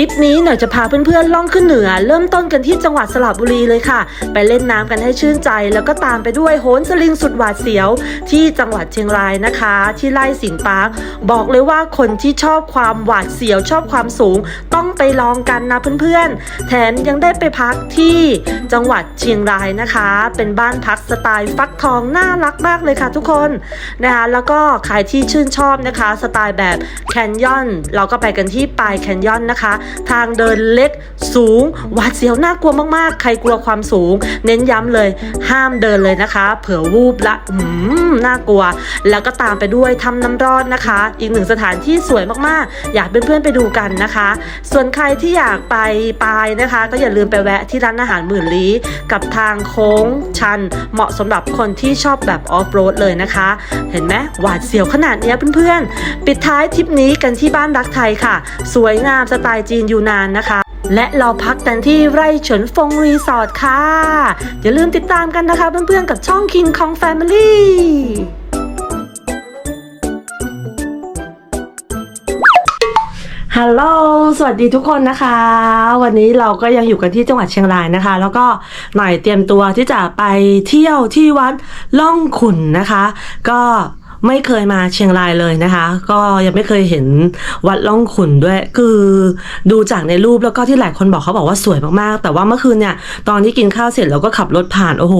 ทริปนี้หน่อยจะพาเพื่อนๆล่องขึ้นเหนือ เริ่มต้นกันที่จังหวัดสระบุรีเลยค่ะ ไปเล่นน้ำกันให้ชื่นใจ แล้วก็ตามไปด้วยโหนสลิงสุดหวาดเสียว ที่จังหวัดเชียงรายนะคะ ที่ไร่สิงปาร์คบอกเลยว่าคนที่ชอบความหวาดเสียวชอบความสูง ต้องไปลองกันนะเพื่อนๆ แถมยังได้ไปพักที่จังหวัดเชียงรายนะคะ เป็นบ้านพักสไตล์ฟักทองน่ารักมากเลยค่ะทุกคนนะคะแล้วก็ใครที่ชื่นชอบนะคะ สไตล์แบบแคนยอนเราก็ไปกันที่ปลายแคนยอนนะคะทางเดินเล็กสูงหวาดเสียวน่ากลัวมากๆ ใครกลัวความสูง เน้นย้ำเลย ห้ามเดินเลยนะคะ เผื่อวูบละหืมน่ากลัว แล้วก็ตามไปด้วยทำน้ำร้อนนะคะ อีกหนึ่งสถานที่สวยมากๆ อยากเพื่อนๆไปดูกันนะคะ ส่วนใครที่อยากไปปลายนะคะ ก็อย่าลืมไปแวะที่ร้านอาหารหมื่นลี้กับทางโค้งชัน เหมาะสำหรับคนที่ชอบแบบออฟโรดเลยนะคะ เห็นไหมหวาดเสียวขนาดเนี้ยเพื่อนๆ ปิดท้ายทริปนี้กันที่บ้านรักไทยค่ะ สวยงามสไตล์จีนยูนานนะคะ และเราพักกันที่ไร่เฉินฟงรีสอร์ทค่ะ อย่าลืมติดตามกันนะคะเพื่อนๆกับช่อง King Kong Family ฮัลโหล สวัสดีทุกคนนะคะ วันนี้เราก็ยังอยู่กันที่จังหวัดเชียงรายนะคะ แล้วก็หน่อยเตรียมตัวที่จะไปเที่ยวที่วัดล่องขุนนะคะ ก็ ไม่เคยมาเชียงรายเลยนะคะ ก็ยังไม่เคยเห็นวัดล่องขุนด้วย คือดูจากในรูปแล้วก็ที่หลายคนบอกเขาบอกว่าสวยมากๆ แต่ว่าเมื่อคืนเนี่ยตอนที่กินข้าวเสร็จเราก็ขับรถผ่านโอ้โห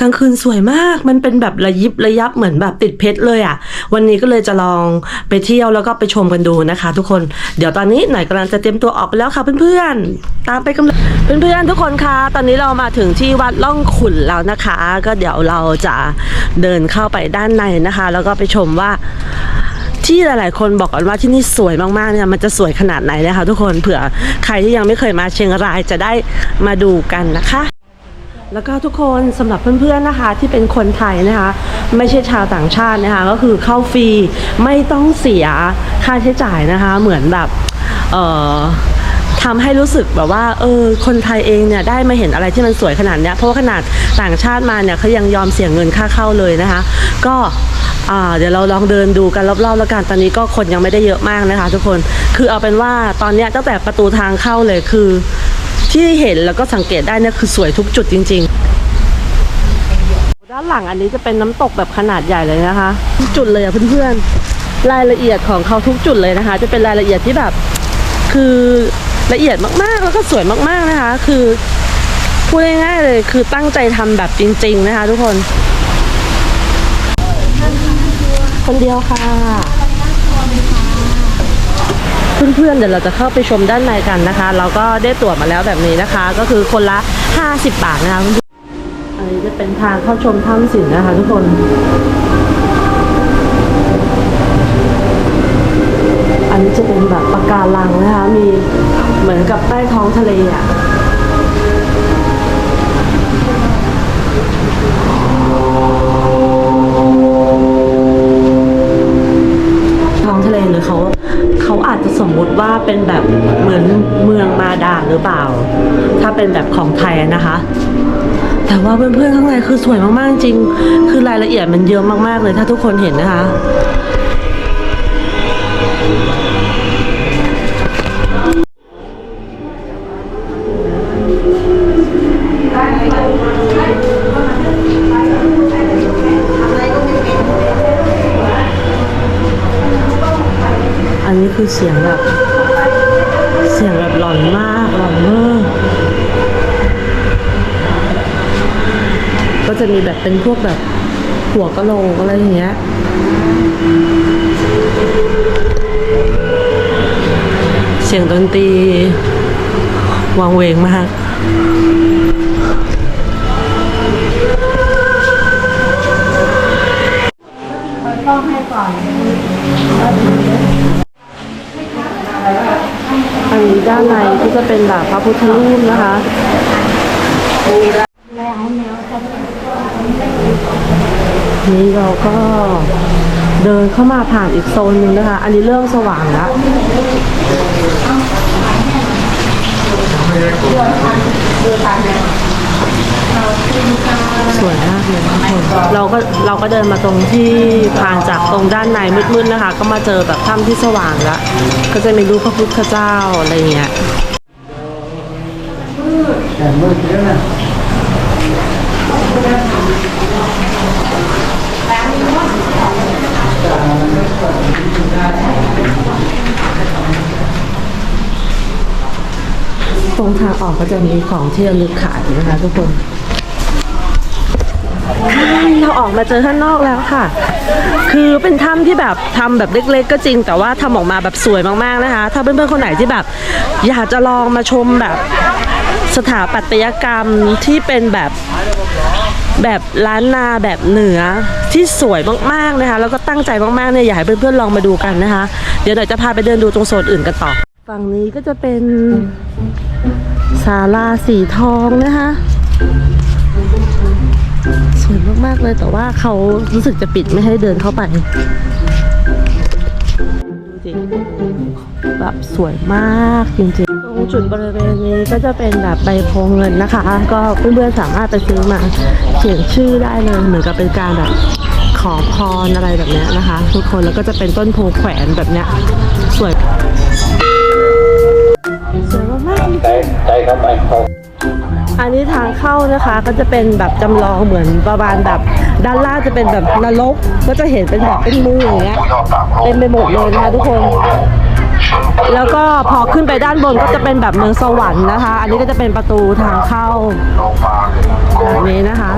กลางคืนสวยมาก มันเป็นแบบระยิบระยับเหมือนแบบติดเพชรเลยอะ่ะ วันนี้ก็เลยจะลองไปเที่ยวแล้วก็ไปชมกันดูนะคะ ทุกคนเดี๋ยวตอนนี้หน่อยกำลังจะเตรียมตัวออกไปแล้วค่ะเพื่อนๆตามไปกันเลยเพื่อนๆทุกคนคะตอนนี้เรามาถึงที่วัดล่องขุนแล้วนะคะ ก็เดี๋ยวเราจะเดินเข้าไปด้านในนะคะ แล้วก็ไปชมว่าที่หลาย ๆ คนบอกกันว่าที่นี่สวยมาก ๆ เนี่ยมันจะสวยขนาดไหนนะคะทุกคนเผื่อใครที่ยังไม่เคยมาเชียงรายจะได้มาดูกันนะคะ แล้วก็ทุกคนสำหรับเพื่อน ๆ นะคะ ที่เป็นคนไทยนะคะ ไม่ใช่ชาวต่างชาตินะคะ ก็คือเข้าฟรีไม่ต้องเสียค่าใช้จ่ายนะคะ เหมือนแบบเอ่อ ทำให้รู้สึกแบบว่าเออคนไทยเองเนี่ยได้มาเห็นอะไรที่มันสวยขนาดเนี้ยเพราะว่าขนาดต่างชาติมาเนี่ยเขายังยอมเสียเงินค่าเข้าเลยนะคะ ก็เดี๋ยวเราลองเดินดูกันรอบๆแล้วกันตอนนี้ก็คนยังไม่ได้เยอะมากนะคะ ทุกคนคือเอาเป็นว่าตอนเนี้ยตั้งแต่ประตูทางเข้าเลยคือ ที่เห็นแล้วก็สังเกตได้เนี่ยคือสวยทุกจุดจริง ๆ ด้านหลังอันนี้จะเป็นน้ำตกแบบขนาดใหญ่เลยนะคะ ทุกจุดเลยอะเพื่อนๆรายละเอียดของเขาทุกจุดเลยนะคะ จะเป็นรายละเอียดที่แบบ คือ ละเอียดมากๆ แล้วก็สวยมากๆนะคะ คือพูดง่ายๆเลยคือตั้งใจทำแบบจริง ๆ นะคะ ทุกคน คนเดียวค่ะเพื่อนๆเดี๋ยวเราจะเข้าไปชมด้านในกันนะคะ เราก็ได้ตั๋วมาแล้วแบบนี้นะคะ ก็คือคนละ 50 บาทนะคะเพื่อนๆอันนี้จะเป็นทางเข้าชมถ้ำสินนะคะ ทุกคน อันนี้จะเป็นแบบปะการังนะคะ มีเหมือนกับใต้ท้องทะเลอะท้องทะเลหรือเขาเขาอาจจะสมมุติว่าเป็นแบบเหมือนเมืองมาดาหรือเปล่า ถ้าเป็นแบบของไทยนะคะ แต่ว่าเพื่อนๆข้างในคือสวยมากๆจริง คือรายละเอียดมันเยอะมากๆเลยถ้าทุกคนเห็นนะคะ อันนี้คือเสียงแบบ เสียงแบบหลอนมากหลอนมากก็จะมีแบบเป็นพวกแบบหัวกะโหลกอะไรอย่างเงี้ย สียงดนตรีวังเวงมากอันนี้ด้านในก็จะเป็นแบบพระพุทธรูปนะคะนี่เราก็เดินเข้ามาผ่านอีกโซนหนึ่งนะคะ อันนี้เริ่มสว่างแล้ว สวยมากเลยทุกคนเราก็เราก็เดินมาตรงที่ผ่านจากตรงด้านในมืดๆนะคะ ก็มาเจอแบบถ้ำที่สว่างล้วก็จะมีรูปพระพุทธเจ้าอะไรเงี้ยต รงทางออกก็จะมีของที่ระลึกขายนะคะทุกคนเราออกมาเจอข้างนอกแล้วค่ะ คือเป็นถ้ำที่แบบทำแบบเล็ก ๆ ก็จริง แต่ว่าทำออกมาแบบสวยมากๆนะคะ ถ้าเพื่อนๆคนไหนที่แบบ อยากจะลองมาชมแบบสถาปัตยกรรมที่เป็นแบบแบบล้านนาแบบเหนือที่สวยมากๆนะคะ แล้วก็ตั้งใจมากๆเนี่ยอยากให้เพื่อนๆลองมาดูกันนะคะ เดี๋ยวหน่อยจะพาไปเดินดูตรงโซนอื่นกันต่อ ฝั่งนี้ก็จะเป็น ศาลาสีทองนะคะสวยมากๆเลยแต่ว่าเขารู้สึกจะปิดไม่ให้เดินเข้าไปดูสิแบบสวยมากจริงๆ ตรงจุดบริเวณนี้ก็จะเป็นแบบใบโพงเงินนะคะ ก็เพื่อนๆสามารถไปซื้อมาเขียนชื่อได้เลยเหมือนกับเป็นการแบบขอพรอะไรแบบนี้นะคะ ทุกคนแล้วก็จะเป็นต้นโพแขวนแบบนี้สวย สวยมากๆจริงๆใช่ใช่ครับไอ้เขาอันนี้ทางเข้านะคะก็จะเป็นแบบจำลองเหมือนประมาณแบบ ด้านล่างจะเป็นแบบนรกก็จะเห็นเป็นแบบเป็นมืออย่างเงี้ยเต็มไปหมดเลยนะคะทุกคน แล้วก็พอขึ้นไปด้านบนก็จะเป็นแบบเมืองสวรรค์นะคะ อันนี้ก็จะเป็นประตูทางเข้าแบบนี้นะคะ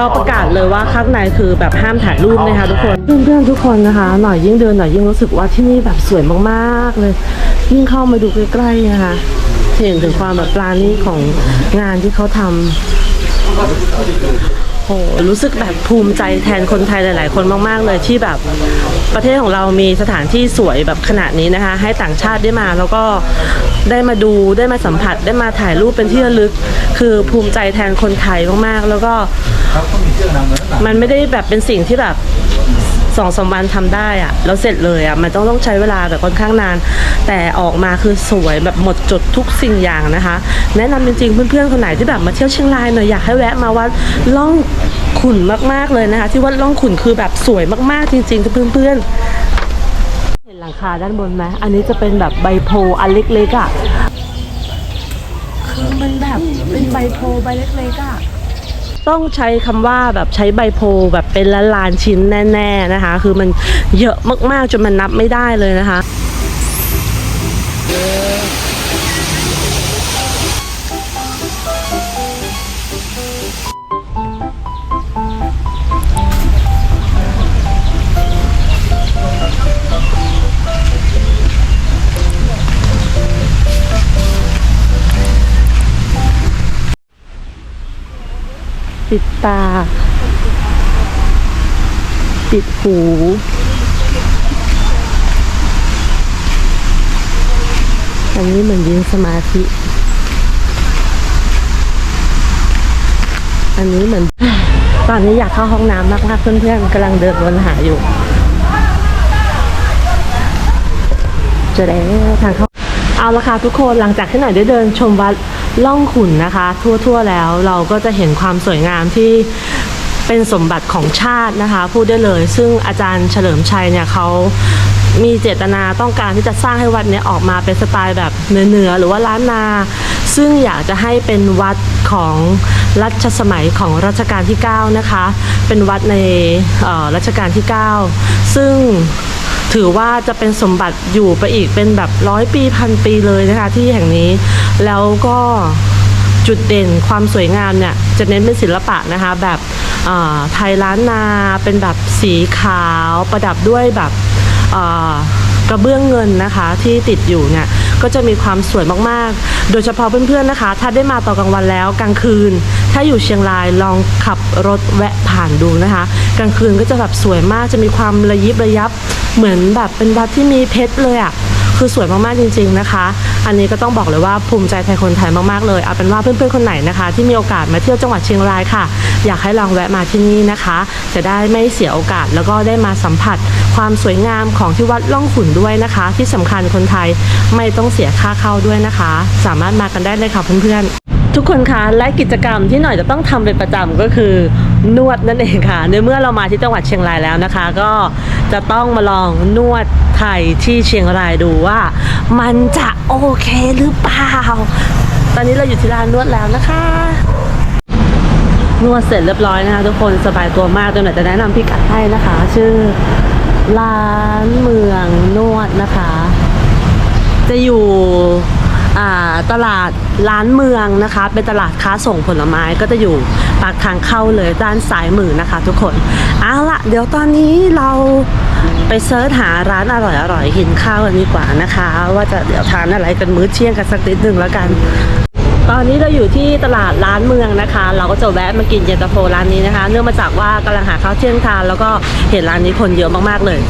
เขาประกาศเลยว่าข้างในคือแบบห้ามถ่ายรูปนะคะทุกคนเพื่อนๆทุกคนนะคะ หน่อยยิ่งเดินหน่อยยิ่งรู้สึกว่าที่นี่แบบสวยมากๆเลย ยิ่งเข้ามาดูใกล้ๆนะคะเห็นถึงความแบบปราณีของงานที่เขาทำ หรู้สึกแบบภูมิใจแทนคนไทยหลาย ๆ คนมาก ๆ เลยที่แบบประเทศของเรามีสถานที่สวยแบบขนาดนี้นะคะ ให้ต่างชาติได้มาแล้วก็ได้มาดูได้มาสัมผัสได้มาถ่ายรูปเป็นที่ระลึก คือภูมิใจแทนคนไทยมาก ๆ แล้วก็มันไม่ได้แบบเป็นสิ่งที่แบบ สองสามวันทำได้อะแล้วเสร็จเลยอะมันต้องต้องใช้เวลาแบบค่อนข้างนาน แต่ออกมาคือสวยแบบหมดจดทุกสิ่งอย่างนะคะ แนะนำจริงๆเพื่อนๆคนไหนที่แบบมาเที่ยวเชียงรายหน่อยอยากให้แวะมาวัดล่องขุนมากๆเลยนะคะ ที่วัดล่องขุนคือแบบสวยมากๆจริงๆเพื่อนๆเห็นหลังคาด้านบนไหมอันนี้จะเป็นแบบใบโพอันเล็กๆอะคือมันแบบเป็นใบโพใบเล็กๆอะ ต้องใช้คำว่าแบบใช้ใบโพแบบเป็นละลานชิ้นแน่ ๆนะคะ คือมันเยอะมากๆจนมันนับไม่ได้เลยนะคะ ปิดตา ปิดหู อันนี้เหมือนยืนสมาธิ อันนี้เหมือน ตอนนี้อยากเข้าห้องน้ำมากๆเพื่อนๆกำลังเดินวนหาอยู่ จะได้ทางเข้า เอาละค่ะทุกคนหลังจากที่หน่อยได้เดินชมวัดล่องขุนนะคะ ทั่วๆแล้วเราก็จะเห็นความสวยงามที่เป็นสมบัติของชาตินะคะ พูดได้เลย ซึ่งอาจารย์เฉลิมชัยเนี่ยเขามีเจตนาต้องการที่จะสร้างให้วัดนี้ออกมาเป็นสไตล์แบบเหนือๆหรือว่าล้านนา ซึ่งอยากจะให้เป็นวัดของรัชสมัยของรัชกาลที่ 9 นะคะ เป็นวัดในรัชกาลที่ 9 ซึ่ง ถือว่าจะเป็นสมบัติอยู่ไปอีกเป็นแบบร้อยปีพันปีเลยนะคะที่แห่งนี้ แล้วก็จุดเด่นความสวยงามเนี่ยจะเน้นเป็นศิลปะนะคะแบบไทยล้านนาเป็นแบบสีขาวประดับด้วยแบบกระเบื้องเงินนะคะที่ติดอยู่เนี่ยก็จะมีความสวยมากๆ โดยเฉพาะเพื่อนๆนะคะ ถ้าได้มาตอกลางวันแล้วกลางคืน ถ้าอยู่เชียงรายลองขับรถแวะผ่านดูนะคะ กลางคืนก็จะแบบสวยมากจะมีความระยิบระยับ เหมือนแบบเป็นวัดที่มีเพชรเลยอะ่ะคือสวยมากๆจริง ๆนะคะ อันนี้ก็ต้องบอกเลยว่าภูมิใจไทยคนไทยมากๆเลยเอาเป็นว่าเพื่อนๆคนไหนนะคะ ที่มีโอกาสมาเที่ยวจังหวัดเชียงรายค่ะ อยากให้ลองแวะมาที่นี่นะคะ จะได้ไม่เสียโอกาสแล้วก็ได้มาสัมผัส ความสวยงามของที่วัดล่องขุนด้วยนะคะ ที่สำคัญคนไทยไม่ต้องเสียค่าเข้าด้วยนะคะ สามารถมากันได้เลยค่ะเพื่อนๆทุกคนคะและกิจกรรมที่หน่อยจะต้องทำเป็นประจำก็คือ นวดนั่นเองค่ะ ในเมื่อเรามาที่จังหวัดเชียงรายแล้วนะคะ ก็จะต้องมาลองนวดไทยที่เชียงรายดูว่า มันจะโอเคหรือเปล่า ตอนนี้เราอยู่ที่ร้านนวดแล้วนะคะนวดเสร็จเรียบร้อยนะคะทุกคนสบายตัวมากจนหน่อยจะแนะนำพี่กัดให้นะคะ ชื่อร้านเมืองนวดนะคะ จะอยู่ ตลาดร้านเมืองนะคะ เป็นตลาดค้าส่งผลไม้ก็จะอยู่ปากทางเข้าเลยด้านซ้ายมือนะคะ ทุกคนเอาละเดี๋ยวตอนนี้เราไปเซิร์ชหาร้านอร่อยๆกินข้าวกันดีกว่านะคะ ว่าจะเดี๋ยวทานอะไรกันมื้อเที่ยงกันสักนิดหนึ่งแล้วกัน ตอนนี้เราอยู่ที่ตลาดร้านเมืองนะคะ เราก็จะแวะมากินเย็นตาโฟร้านนี้นะคะ เนื่องมาจากว่ากำลังหาข้าวเที่ยงทานแล้วก็เห็นร้านนี้คนเยอะมากๆเลย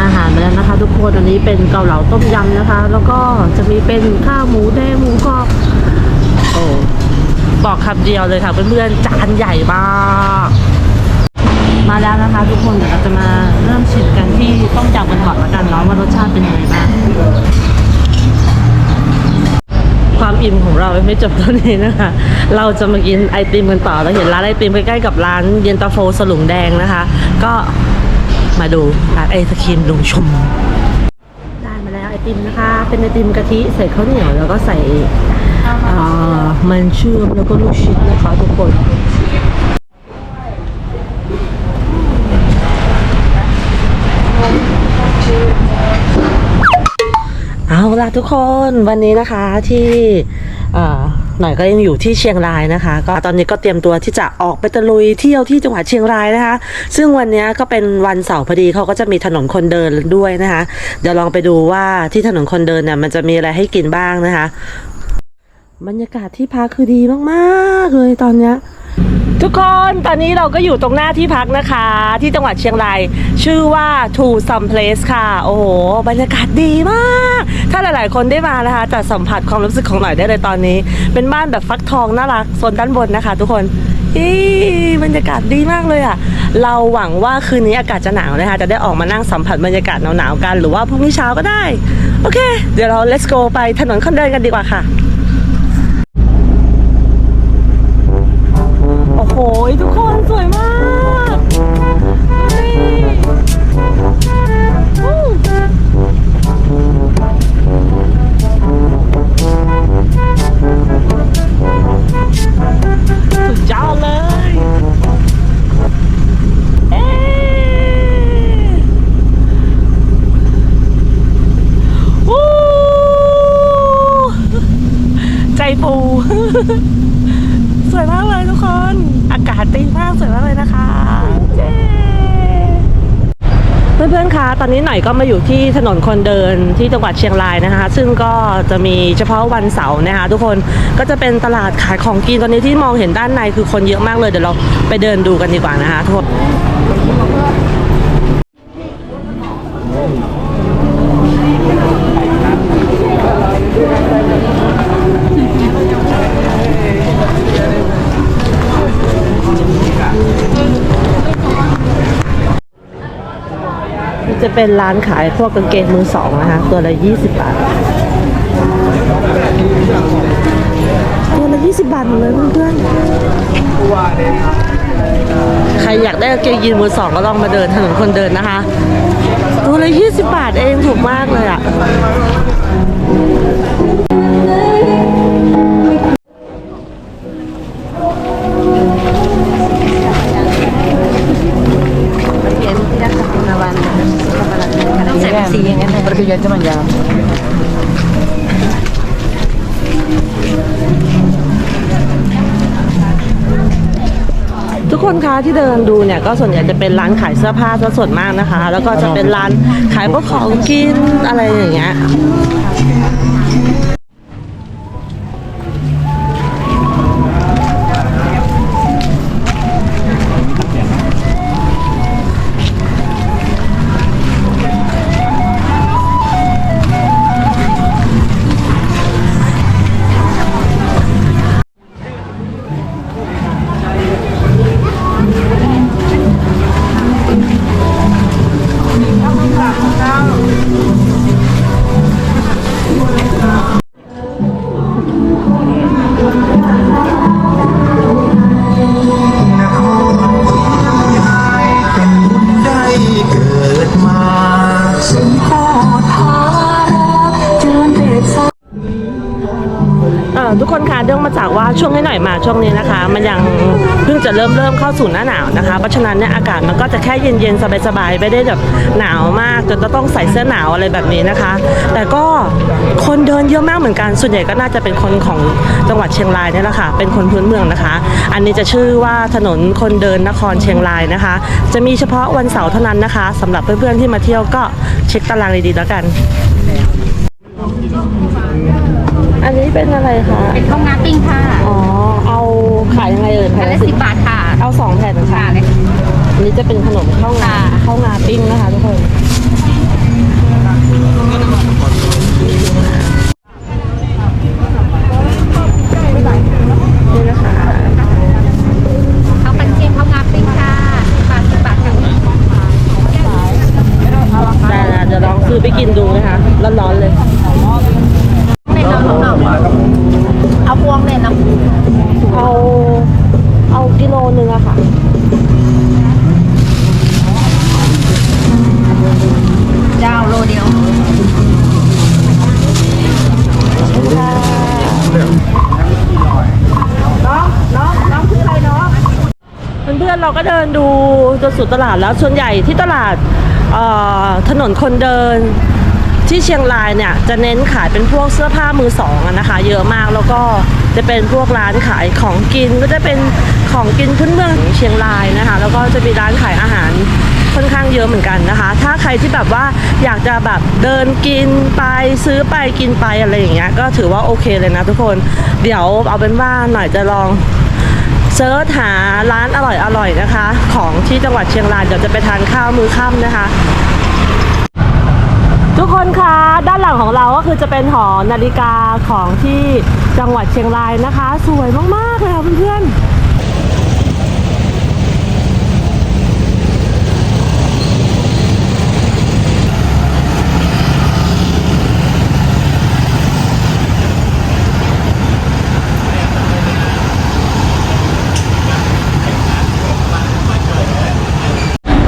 อาหารมาแล้วนะคะันนี้เป็นเกาเหลาต้มยำนะคะ แล้วก็จะมีเป็นข้าวหมูแดงหมูกรอบโอ้บอกคำเดียวเลยค่ะเพื่อนๆจานใหญ่มากมาแล้วนะคะ ทุกคนเดี๋ยวเราจะมาเริ่มชิมกันที่ต้มยำกันก่อนละกันเนาะว่ารสชาติเป็นยังไงบ้างความอิ่มของเราไม่จบเท่านี้นะคะ เราจะมากินไอติมกันต่อเราเห็นร้านไอติมใกล้ๆกับร้านเย็นตาโฟสลุงแดงนะคะ ก็มาดูร้านไอศครีมลุงชม ติมนะคะ เป็นไอติมกะทิใส่ข้าวเหนียวแล้วก็ใส่มันเชื่อมแล้วก็ลูกชิ้นนะคะทุกคนเอาล่ะทุกคนวันนี้นะคะที่ หน่อยก็ยังอยู่ที่เชียงรายนะคะ ก็ตอนนี้ก็เตรียมตัวที่จะออกไปตะลุยเที่ยวที่จังหวัดเชียงรายนะคะ ซึ่งวันนี้ก็เป็นวันเสาร์พอดีเขาก็จะมีถนนคนเดินด้วยนะคะ เดี๋ยวลองไปดูว่าที่ถนนคนเดินเนี่ยมันจะมีอะไรให้กินบ้างนะคะ บรรยากาศที่พักคือดีมากๆเลยตอนเนี้ย ทุกคนตอนนี้เราก็อยู่ตรงหน้าที่พักนะคะ ที่จังหวัดเชียงราย ชื่อว่า To Some Place ค่ะ โอ้โห บรรยากาศดีมาก ถ้าหลายๆ คนได้มานะคะจะสัมผัสความรู้สึกของหน่อยได้เลยตอนนี้ เป็นบ้านแบบฟักทองน่ารักโซนด้านบนนะคะ ทุกคนอีบรรยากาศดีมากเลยอะ่ะ เราหวังว่าคืนนี้อากาศจะหนาวนะคะ จะได้ออกมานั่งสัมผัสบรรยากาศหนาวๆกัน หรือว่าพรุ่งนี้เช้าก็ได้ โอเค เดี๋ยวเรา let's go ไปถนนคนเดินกันดีกว่าค่ะ สวยมากเลยทุกคน อากาศดีมากสวยมากเลยนะคะเย้เพื่อนๆ คะ ตอนนี้หน่อยก็มาอยู่ที่ถนนคนเดินที่จังหวัดเชียงรายนะคะ ซึ่งก็จะมีเฉพาะวันเสาร์นะคะ ทุกคน ก็จะเป็นตลาดขายของกินตอนนี้ที่มองเห็นด้านในคือคนเยอะมากเลย เดี๋ยวเราไปเดินดูกันดีกว่านะคะทุกคน จะเป็นร้านขายพวกกางเกงมือสองนะคะ ตัวละ 20 บาท ตัวละ 20 บาทหมดเลยเพื่อนๆใครอยากได้กางเกงยีนมือสองก็ลองมาเดินถนนคนเดินนะคะ ตัวละ 20 บาทเองถูกมากเลยอะต้ อย่างนั้นย Perché già mangiamo. ทุกคนคะที่เดินดูเนี่ยก็ส่วนใหญ่จะเป็นร้านขายเสื้อผ้าซะส่วนมากนะคะ แล้วก็จะเป็นร้านขายพวกของกินอะไรอย่างเงี้ย สู่หน้าหนาวนะคะ เพราะฉะนั้นเนี่ยอากาศมันก็จะแค่เย็นๆสบายๆไม่ได้แบบหนาวมากจนจะต้องใส่เสื้อหนาวอะไรแบบนี้นะคะ แต่ก็คนเดินเยอะมากเหมือนกันส่วนใหญ่ก็น่าจะเป็นคนของจังหวัดเชียงรายเนี่ยแหละค่ะเป็นคนพื้นเมืองนะคะ อันนี้จะชื่อว่าถนนคนเดินนครเชียงรายนะคะ จะมีเฉพาะวันเสาร์เท่านั้นนะคะสำหรับเพื่อนๆที่มาเที่ยวก็เช็คตารางดีๆแล้วกัน อันนี้เป็นอะไรคะ เป็นข้าวงาปิ้งค่ะ อ๋อ เอาขายยังไงเอ่ยอันละสิบบาทค่ะ เอาสองแผ่นนะคะค่ะเลย อันนี้จะเป็นขนมข้าวงาค่ะ ข้าวงาปิ้งนะคะทุกคนนี่ ดูจนสุดตลาดแล้วส่วนใหญ่ที่ตลาดถนนคนเดินที่เชียงรายเนี่ยจะเน้นขายเป็นพวกเสื้อผ้ามือสองนะคะ เยอะมากแล้วก็จะเป็นพวกร้านขายของกินก็จะเป็นของกินพื้นเมืองเชียงรายนะคะ แล้วก็จะมีร้านขายอาหารค่อนข้างเยอะเหมือนกันนะคะ ถ้าใครที่แบบว่าอยากจะแบบเดินกินไปซื้อไปกินไปอะไรอย่างเงี้ยก็ถือว่าโอเคเลยนะทุกคน เดี๋ยวเอาเป็นว่าหน่อยจะลอง เซิร์ชหาร้านอร่อยอร่อยนะคะ ของที่จังหวัดเชียงรายเดี๋ยวจะไปทานข้าวมือค่ำนะคะ ทุกคนคะด้านหลังของเราก็คือจะเป็นหอนาฬิกาของที่จังหวัดเชียงรายนะคะ สวยมากๆเลยค่ะเพื่อนๆ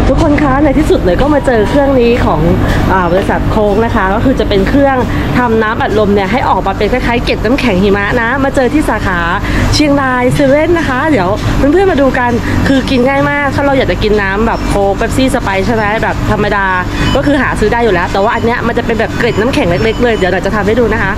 ทุกคนคะ ในที่สุดเลยก็มาเจอเครื่องนี้ของอบริษัทโค้งนะคะ ก็คือจะเป็นเครื่องทำน้ำอัดลมเนี่ยให้ออกมาเป็นคล้ายๆเกล็ดน้ำแข็งหิมะนะ มาเจอที่สาขาเชียงรายเซเว่นนะคะ เดี๋ยวเพื่อนๆมาดูกันคือกินง่ายมากถ้าเราอยากจะกินน้ำแบบโค้กเป๊ปซี่สไปซ์ใช่ไหมแบบธรรมดา ก็คือหาซื้อได้อยู่แล้ว แต่ว่าอันเนี้ยมันจะเป็นแบบเกล็ดน้ำแข็งเล็กๆเลยเดี๋ยวเราจะทำให้ดูนะคะ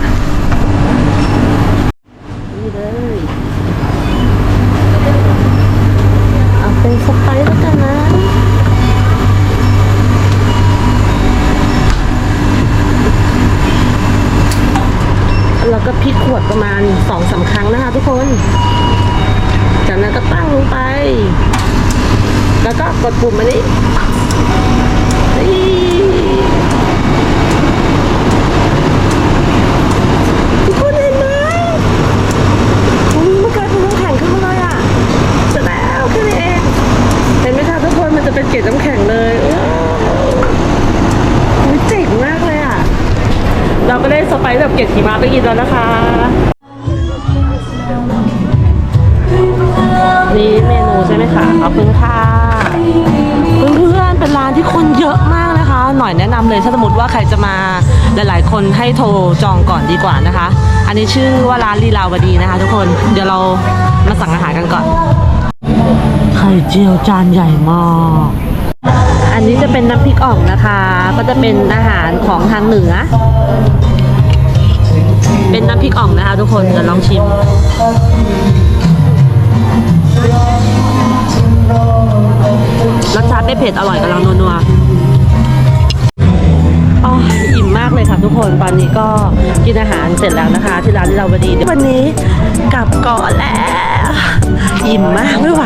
ว่าใครจะมาหลาย ๆ คนให้โทรจองก่อนดีกว่านะคะ อันนี้ชื่อว่าร้านลีลาวดีนะคะ ทุกคนเดี๋ยวเรามาสั่งอาหารกันก่อน ไข่เจียวจานใหญ่มากอันนี้จะเป็นน้ำพริกอ่องนะคะ ก็จะเป็นอาหารของทางเหนือ เป็นน้ำพริกอ่องนะคะ ทุกคนเดี๋ยวลองชิมรสชาติไม่เผ็ดอร่อยกำลังนัวๆ อ๋ออิ่มมากเลยค่ะทุกคน ตอนนี้ก็กินอาหารเสร็จแล้วนะคะ ที่ร้านที่เราวดีวันนี้กลับก่อนแล้ว อิ่มมากไม่ไหว